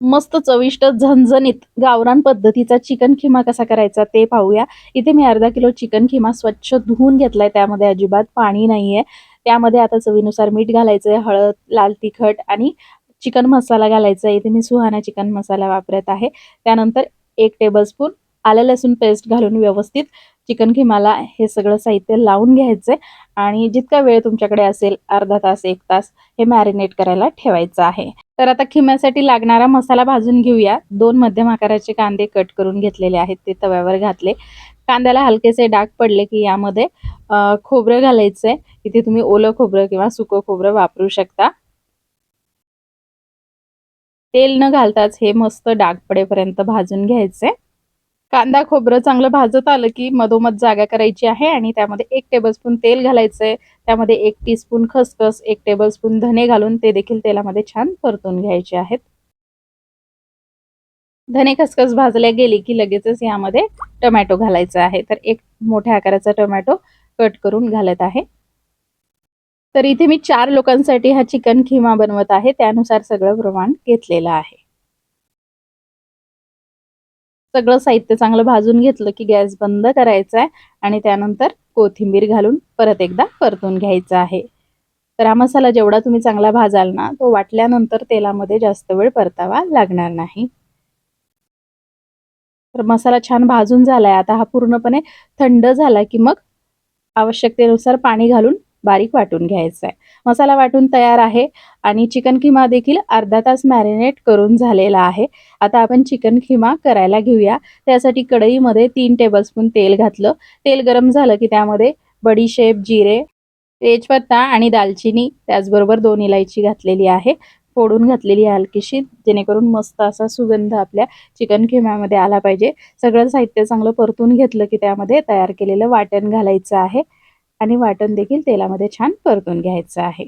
मस्त चविष्ट झणझणीत गावरान पद्धतीचा चिकन खिमा कसा करायचा ते पाहूया. इथे मी अर्धा किलो चिकन खिमा स्वच्छ धुवून घेतलाय. त्यामध्ये अजिबात पाणी नाहीये. त्यामध्ये आता चवीनुसार मीठ घालायचंय हळद लाल तिखट आणि चिकन मसाला घालायचा. इथे मी सुहाना चिकन मसाला वापरत आहे. त्यानंतर एक टेबलस्पून आलं लसूण पेस्ट घालून व्यवस्थित चिकन खिमाला हे सगळं साहित्य लावून घ्यायचंय. आणि जितका वेळ तुमच्याकडे असेल अर्धा तास एक तास हे मॅरिनेट करायला ठेवायचं आहे. तर आता खिम्यासाठी लागणारा मसाला भाजून घेऊया. दोन मध्यम आकाराचे कांदे कट करून घेतलेले आहेत ते तव्यावर घातले. कांद्याला हलकेसे डाग पडले की यामध्ये खोबरं घालायचंय. इथे तुम्ही ओलं खोबरं किंवा सुकं खोबरं वापरू शकता. तेल न घालताच हे मस्त डाग पडेपर्यंत भाजून घ्यायचंय. कांदा खोबरं चांगलं भाजत आलं की मधोमध जागा करायची आहे आणि त्यामध्ये एक टेबलस्पून तेल घालायचंय. त्यामध्ये एक टीस्पून खसखस एक टेबलस्पून धने घालून ते देखील तेलामध्ये छान परतून घ्यायचे आहेत. धने खसखस भाजल्या गेली की लगेचच यामध्ये टोमॅटो घालायचा आहे. तर एक मोठ्या आकाराचा टोमॅटो कट करून घालत आहे. तर इथे मी चार लोकांसाठी हा चिकन खिमा बनवत आहे. त्यानुसार सगळं प्रमाण घेतलेलं आहे. सगळं साहित्य चांगलं भाजून घेतलं की गॅस बंद करायचा आहे आणि त्यानंतर कोथिंबीर घालून परत एकदा परतून घ्यायचा आहे. तर हा मसाला जेवढा तुम्ही चांगला भाजाल ना तो वाटल्यानंतर तेलामध्ये जास्त वेळ परतावा लागणार नाही. तर मसाला छान भाजून झालाय. आता हा पूर्णपणे थंड झाला की मग आवश्यकतेनुसार पाणी घालून बारीक वाटून घ्यायचा आहे मसाला वाटून तयार आहे आणि चिकन खिमा देखील अर्धा तास मॅरिनेट करून झालेला आहे. आता आपण चिकन खिमा करायला घेऊया. त्यासाठी कढईमध्ये तीन टेबलस्पून तेल घातलं. तेल गरम झालं की त्यामध्ये बडीशेप जिरे तेजपत्ता आणि दालचिनी त्याचबरोबर दोन इलायची घातलेली आहे. फोडून घातलेली आहे हलकीशी जेणेकरून मस्त असा सुगंध आपल्या चिकन खिम्यामध्ये आला पाहिजे. सगळं साहित्य चांगलं परतून घेतलं की त्यामध्ये तयार केलेलं वाटण घालायचं आहे. आणि वाटण देखील तेलामध्ये छान परतून घ्यायचं आहे.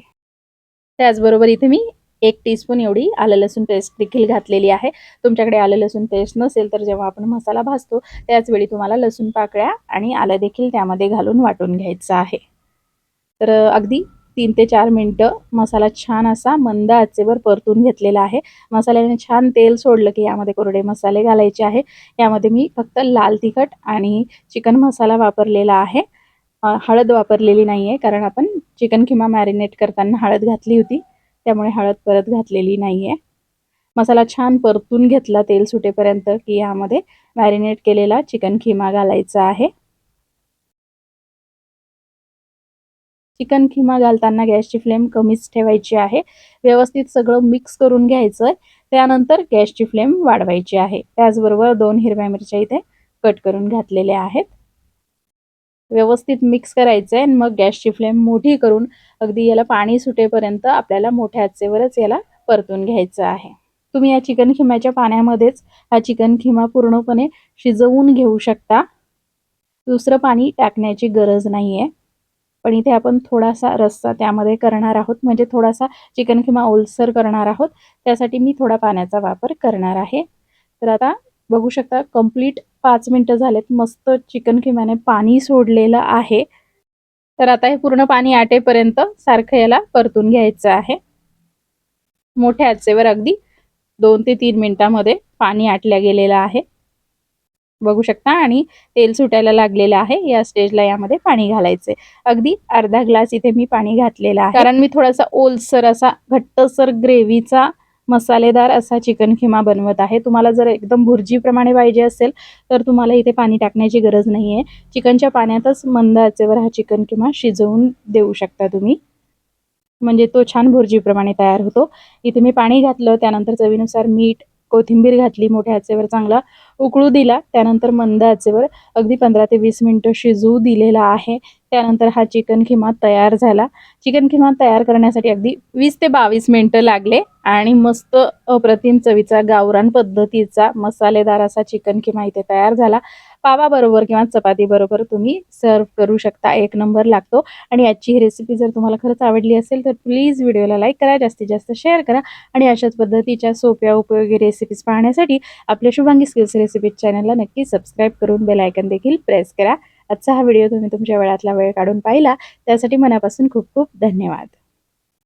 त्याचबरोबर इथे मी एक टीस्पून एवढी आलं लसूण पेस्ट देखील घातलेली आहे. तुमच्याकडे आलं लसूण पेस्ट नसेल तर जेव्हा आपण मसाला भाजतो त्याचवेळी तुम्हाला लसूण पाकळ्या आणि आलं देखील त्यामध्ये घालून वाटून घ्यायचं आहे. तर अगदी तीन ते चार मिनटं मसाला छान असा मंद आचेवर परतून घेतलेला आहे. मसाल्याने छान तेल सोडलं की यामध्ये कोरडे मसाले घालायचे आहे. यामध्ये मी फक्त लाल तिखट आणि चिकन मसाला वापरलेला आहे. हळद वापरलेली नाही आहे कारण आपण चिकन किंवा मॅरिनेट करताना हळद घातली होती त्यामुळे हळद परत घातलेली नाही आहे मसाला छान परतून घेतला तेल सुटेपर्यंत की यामध्ये मॅरिनेट केलेला चिकन खिमा घालायचा आहे. चिकन खिमा घालताना गॅसची फ्लेम कमीच ठेवायची आहे. व्यवस्थित सगळं मिक्स करून घ्यायचं त्यानंतर गॅसची फ्लेम वाढवायची आहे. त्याचबरोबर दोन हिरव्या मिरच्या इथे कट करून घातलेल्या आहेत. व्यवस्थित मिक्स करायचं आहे आणि मग गॅसची फ्लेम मोठी करून अगदी याला पाणी सुटेपर्यंत आपल्याला मोठ्या आचेवरच याला परतून घ्यायचं आहे. तुम्ही या चिकन खिम्याच्या पाण्यामध्येच हा चिकन खिमा पूर्णपणे शिजवून घेऊ शकता. दुसरं पाणी टाकण्याची गरज नाही आहे पण इथे आपण थोडासा रस्सा त्यामध्ये करणार आहोत. म्हणजे थोडासा चिकन खिमा ओलसर करणार आहोत. त्यासाठी मी थोडा पाण्याचा वापर करणार आहे. तर आता बघू शकता कंप्लीट पाच मिनटं झालेत. मस्त चिकन किमाने पाणी सोडलेलं आहे. तर आता हे पूर्ण पाणी आटेपर्यंत सारखं याला परतून घ्यायचं आहे. मोठ्या आचेवर अगदी दोन ते तीन मिनिटांमध्ये पाणी आटल्या गेलेलं आहे. बघू शकता आणि तेल सुटायला लागलेलं आहे. या स्टेजला यामध्ये पाणी घालायचंय. अगदी अर्धा ग्लास इथे मी पाणी घातलेलं आहे. कारण मी थोडासा ओलसर असा घट्टसर ग्रेव्हीचा मसालेदार असा चिकन खिमा बनवत आहे. तुम्हाला जर एकदम भुर्जीप्रमाणे पाहिजे असेल तर तुम्हाला इथे पाणी टाकण्याची गरज नाही आहे चिकनच्या पाण्यातच मंद आचेवर हा चिकन किमा शिजवून देऊ शकता तुम्ही. म्हणजे तो छान भुर्जीप्रमाणे तयार होतो. इथे मी पाणी घातलं त्यानंतर चवीनुसार मीठ कोथिंबीर घातली मोठ्या आचेवर चांगला उकळू दिला त्यानंतर मंद आचेवर अगदी पंधरा ते वीस मिनटं शिजवू दिलेला आहे. त्यानंतर हा चिकन खिमा तयार झाला. चिकन खिमा तयार करण्यासाठी अगदी वीस ते बावीस मिनटं लागले आणि मस्त अप्रतिम चवीचा गावरान पद्धतीचा मसालेदार असा चिकन खिमा इथे तयार झाला. पावाबरोबर किंवा चपातीबरोबर तुम्ही सर्व करू शकता. एक नंबर लागतो. आणि याची ही रेसिपी जर तुम्हाला खरंच आवडली असेल तर प्लीज व्हिडिओला लाईक करा जास्तीत जास्त शेअर करा. आणि अशाच पद्धतीच्या सोप्या उपयोगी रेसिपीज पाहण्यासाठी आपल्या शुभांगी स्किल्स रेसिपीज चॅनलला नक्की सबस्क्राईब करून बेल आयकन देखील प्रेस करा. आजचा हा व्हिडिओ तुम्ही तुमच्या वेळातला वेळ काढून पाहिला. त्यासाठी मनापासून खूप खूप धन्यवाद.